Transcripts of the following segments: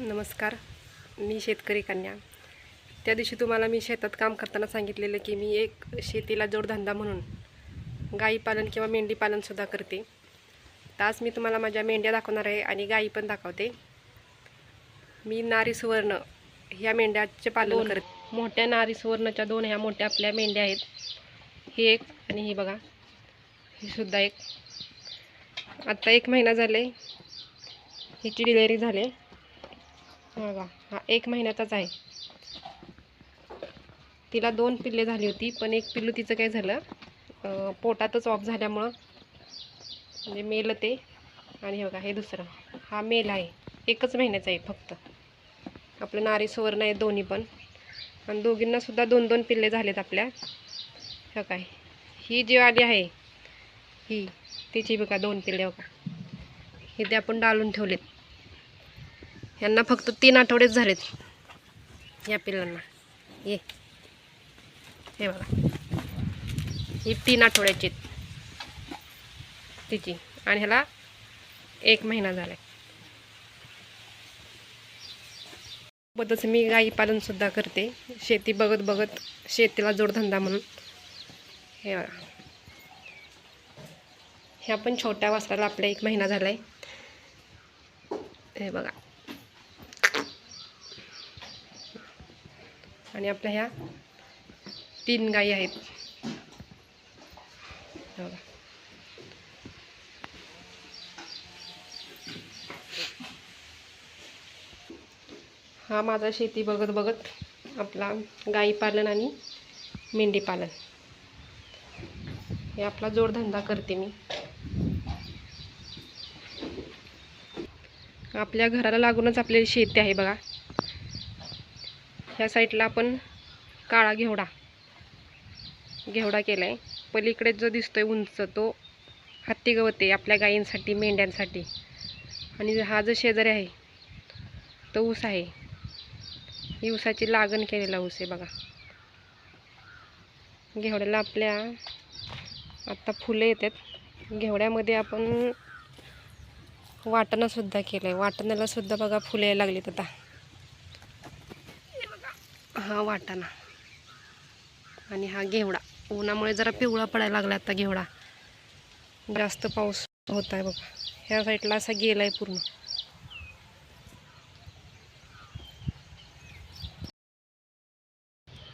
नमस्कार मी शेतकरी कन्या. त्या दिवशी तुम्हाला मी शेतात काम करताना सांगितलेलं की मी एक शेतीला जोडधंदा म्हणून गाई पालन किंवा मेंढी पालनसुद्धा करते. तर आज मी तुम्हाला माझ्या मेंढ्या दाखवणार आहे आणि गाई पण दाखवते. मी नारी सुवर्ण ह्या मेंढ्याचे पालन करते. मोठ्या नारी सुवर्णच्या दोन ह्या मोठ्या आपल्या मेंढ्या आहेत. ही एक आणि ही बघा ही सुद्धा एक. आत्ता एक महिना झाले हिची डिलेवरी झाली. बघा हा एक महिन्याचाच आहे. तिला दोन पिल्ले झाली होती पण एक पिल्लू तिचं काय झालं पोटातच ऑफ झाल्यामुळं म्हणजे मेलं ते. आणि हे बघा हे दुसरं. हा मेल आहे. एकच महिन्याचा आहे फक्त. आपलं नारी सुवर्ण आहे दोन्ही पण. आणि दोघींनासुद्धा दोन दोन पिल्ले झालेत आपल्या. हे काय ही जी आली आहे ही तिची बघा दोन पिल्ले बघा. हे ते आपण डालून ठेवलेत. यांना फक्त तीन आठवडेच झालेत. या पिल्लांना. ये. हे बघा. ही तीन आठवड्याची आहेत. तिची. आणि ह्याला एक महिना झाला सोबतच मी गाई पालनसुद्धा करते. शेती बघत बघत शेतीला जोडधंदा म्हणून. हे बघा. ह्या पण छोट्या वासराला आपल्या एक महिना झाला आहे हे बघा. आणि आपल्या ह्या तीन गायी आहेत. बघा. हा माझा शेती बघत बघत आपला गाई पालन आणि मेंढी पालन. हे आपला जोडधंदा करते मी. आपल्या घराला लागूनच आपली शेती आहे बघा. ह्या साईडला आपण काळा घेवडा घेवडा केला आहे पलीकडे जो दिसतोय उंच तो हत्ती गवत आहे आपल्या गायींसाठी मेंढ्यांसाठी. आणि हा जो शेजारी आहे तो ऊस आहे. ही ऊसाची लागण केलेला ऊस आहे बघा. घेवड्याला आपल्या आत्ता फुलं येतात. घेवड्यामध्ये आपण वाटणंसुद्धा केलं आहे वाटणालासुद्धा बघा फुलं यायला लागलीत आता. हा वाटाणा. आणि हा घेवडा. उन्हामुळे जरा पिवळा पडायला लागला आता घेवडा. जास्त पाऊस होत आहे बघा. ह्या साईडला असा गेला आहे पूर्ण.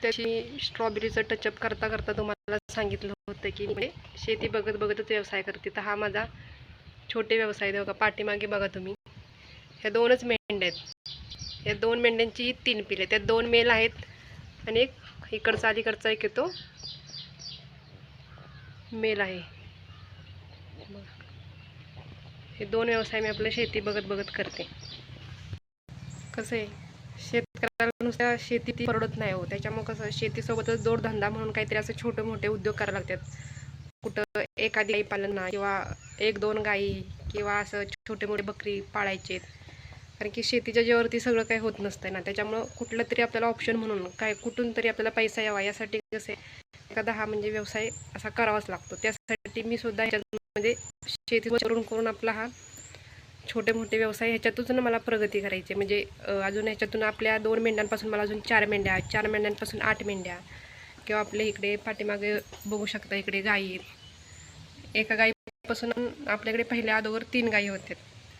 त्याची मी स्ट्रॉबेरीचं टचअप करता करता तुम्हाला सांगितलं होतं की म्हणजे शेती बघत बघतच व्यवसाय करते. तर हा माझा छोटे व्यवसाय आहे बघा. पाठीमागे बघा तुम्ही. ह्या दोनच मेंढ्या आहेत. या दोन मेंढ्यांची ही तीन पिले. त्या दोन मेल आहेत आणि एक इकडचा अलीकडचा एक येतो. मेल आहे. हे दोन व्यवसाय मी आपल्या शेती बघत बघत करते. कसं आहे? शेतकऱ्याला नुसत्या शेती ती परवडत नाही हो. त्याच्यामुळे कसं शेतीसोबतच जोडधंदा म्हणून काहीतरी असं छोटे मोठे उद्योग करायला लागतात. कुठं एखादी गाई पालन किंवा एक दोन गाई किंवा असं छोटे मोठे बकरी पाळायचे कारण की शेतीच्या जेवरती सगळं काही होत नसतं ना त्याच्यामुळं कुठलं तरी आपल्याला ऑप्शन म्हणून काय कुठून तरी आपल्याला पैसा यावा यासाठी कसे एखादा हा म्हणजे व्यवसाय असा करावाच लागतो. त्यासाठी मी सुद्धा ह्याच्यामध्ये शेती करून करून आपला हा छोटे मोठे व्यवसाय ह्याच्यातून मला प्रगती करायची म्हणजे अजून ह्याच्यातून आपल्या दोन मेंढ्यांपासून मला अजून चार मेंढ्या चार मेंढ्यांपासून आठ मेंढ्या किंवा आपल्या इकडे पाठीमागे बघू शकता इकडे गायी एका गायीपासून आपल्याकडे पहिल्या अगोदर तीन गायी होत्या.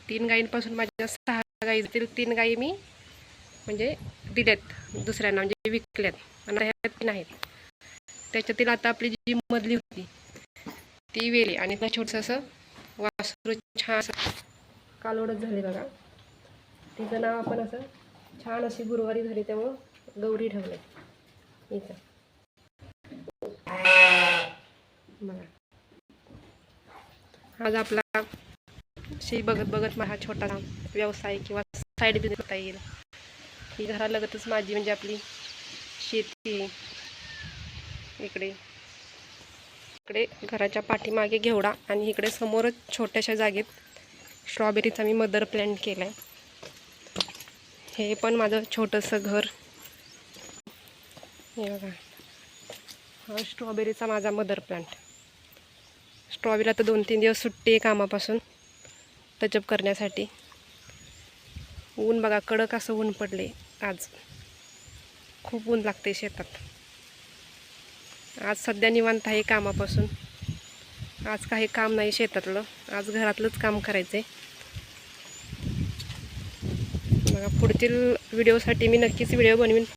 तीन गायींपासून माझ्या सहा गाईतील तीन गाई मी म्हणजे दिल्यात दुसऱ्यांना म्हणजे विकल्यात. आणि ह्या तीन आहेत. त्याच्यातील आता आपली जी मधली होती ती वेली आणि त्या छोटंसं असं वासरू छान असं कालोडच झाली बघा. तिचं नाव आपण असं छान अशी गुरुवारी झाली त्यामुळं गौरी ठेवले इथं. बघा. आज आपला अशी बघत बघत माझा छोटा व्यवसाय किंवा साईड बिझनेस करता येईल. ही घरालगतच माझी म्हणजे आपली शेती इकडे. इकडे घराच्या पाठीमागे घेवडा आणि इकडे समोरच छोट्याशा जागेत स्ट्रॉबेरीचा मी मदर प्लॅन्ट केला आहे हे पण माझं छोटंसं घर. हे बघा. हा स्ट्रॉबेरीचा माझा मदर प्लांट स्ट्रॉबेरीला तर दोन तीन दिवस सुट्टी आहे कामापासून. टचअप करण्यासाठी. ऊन बघा कडक असं ऊन पडले आज. खूप ऊन लागते शेतात. आज सध्या निवांत आहे कामापासून. आज काही काम नाही शेतातलं. आज घरातलंच काम करायचं आहे बघा पुढील व्हिडिओसाठी मी नक्कीच व्हिडिओ बनवीन.